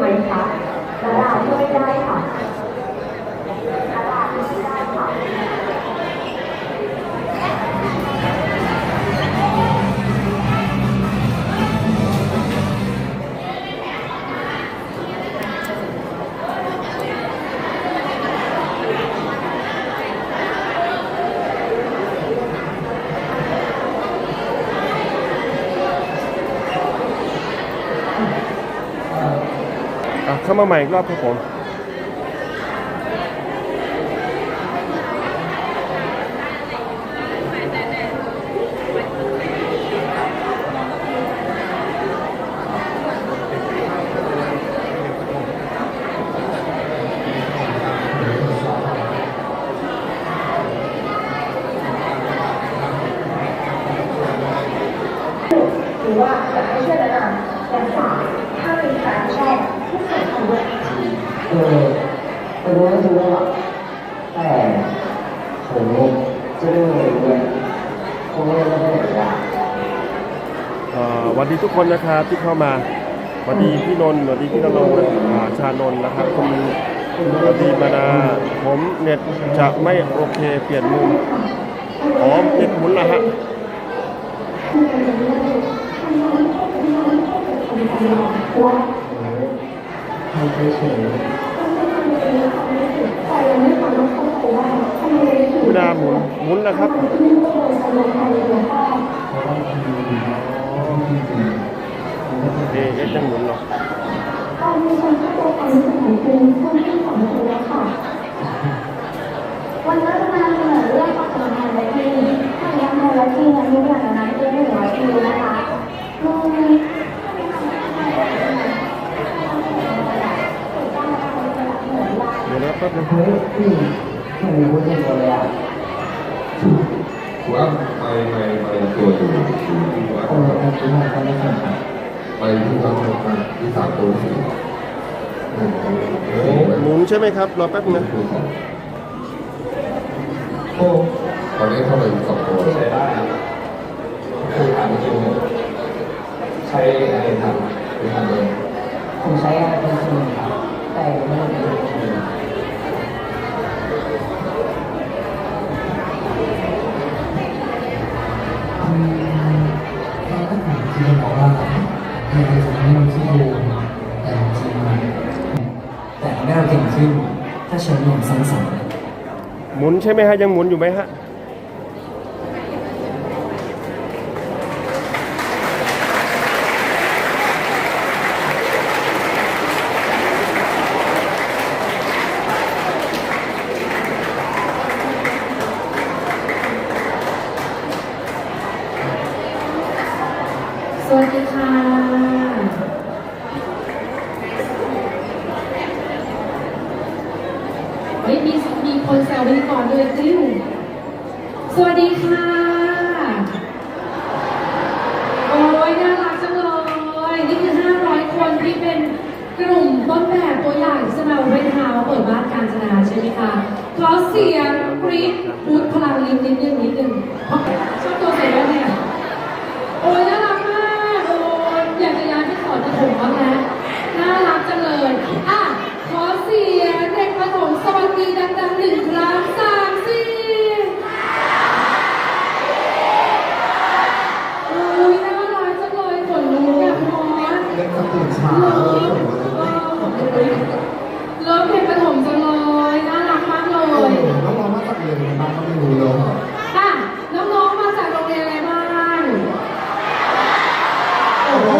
ไหมคะลาดาช่วยได้ค่ะ เข้ามาใหม่อีกรอบครับผมหรือว่าจะให้ช่วยดาดาอย่างสามถ้ามีแฟนชอบที่ใส่ค เออผมรู้รู้อะแต่ผมจะเรื่องอะไรเนี่ยผมไม่ได้ไม่ได้เอ่อสวัสดีทุกคนนะครับที่เข้ามาสวัสดีพี่นนท์สวัสดีพี่นรงค์อ่าชานนท์นะครับคุณสวัสดีมานาผมเน็ตจะไม่โอเคเปลี่ยนมุมอ๋อเน็ตหมุนละฮะ ให้เฉยเวลาหมุนหมุนแล้วครับเอ๊ะเอ๊ะจะหมุนเหรอวันนี้จะมาเสนอเรื่องความสัมพันธ์ในที่ถ้ายังไงและที่อายุอย่างนั้นคือหนึ่งร้อยปีนะคะอืม ยวนะแป๊บนึงเฮ้ยพี่ไม่รู้ว่าจะอะไรอะว่าไปไปไปตัวอยู่อยู่ที่วัดเออคิดว่าไม่สนใจไปที่วัดมาที่สามตัวสี่หมุนใช่ไหมครับ รอแป๊บนึงโอ้ตอนนี้เข้าไปสองตัวใช้ได้คือถามจริงใช้อะไรทำ ถ้าใช้อย่างสังสรรค์หมุนใช่ไหมฮะยังหมุนอยู่ไหมฮะ สวัสดีค่ะ เฮ้ยมีมี คนแซวพิธีกรด้วยจิ้วสวัสดีค่ะ โอ้ยน่ารักจังเลย นี่คือ 500 คนที่เป็นกลุ่มต้นแบบตัวอย่างสมาเวนฮาวเปิดบ้านการจนาใช่ไหมคะ ขอเสียงกรี๊ดบูดพลังนิดนึงเพราะชอบตัวเสียงเนี่ย โอ้ยน่ารักมากโอ้ยอยากจะย้ายไปสอนประถมบ้างนะน่ารักจังเลยอะขอเสียงเด็กประถมสวัสดีดังๆหนึ่งครั้งสามสี่โอ้ยน่ารักจังเลยขนลุกอะพอส เล่นกับตื่นเช้า เลิฟเลิฟเด็กประถมจังเลยน่ารักมากเลยน้องๆมาจากเรียนในบ้านก็ไม่รู้เลยอะน้องๆมาจากโรงเรียนอะไรบ้างโอ้โห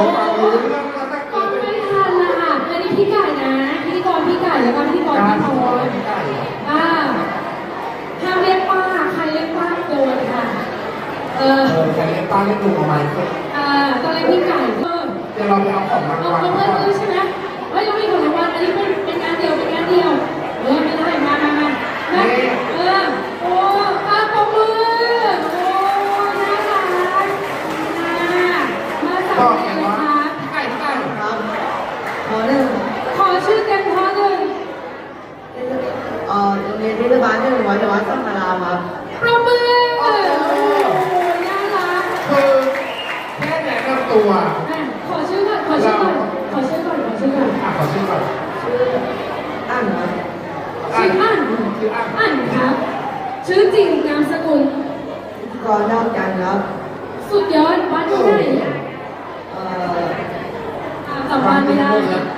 ก็ไม่ทันละค่ะอันนี้พี่ไก่นะพิธีกรพี่ไก่แล้วก็พิธีกรพี่พรอ่าห้ามเรียกป้าใครเรียกป้าโดนค่ะ เออเออแกเล่นป้าเล่นลุงเอาไหมอ่าตอนแรกพี่ไก่เออเเราไปเอาของรางเวัลพือนใช่ไหมเฮ้ยเราม่ของรางวัลอันนี้เป็นเป็นงานเดียวเป็นงานเดียวเออไม่ได้มามามามาเออโอ้อาปมือโอ้น่ารักน่ามาสาวเลยนะคะไก่ไก่ครับขอเรื่องขอชื่อเต็มข้อหนึ่งเอ่อโรงเรียนเทศบาลเรื่องวัดวัดสัมมารามครับปรบมือโอ้น่ารักคือแค่แนะนำตัว ขอชื่อก่อน ขอชื่อก่อน ขอชื่อก่อน ขอชื่อก่อนอะขอชื่อก่อนชื่ออ่านครับชื่ออ่านชื่ออะอ่านครับ ชื่อจริงนามสกุลกรนอกกันครับ สุดยอดวัดที่ไหนเอ่ออะจำมันไม่ได้จำมันไม่ได้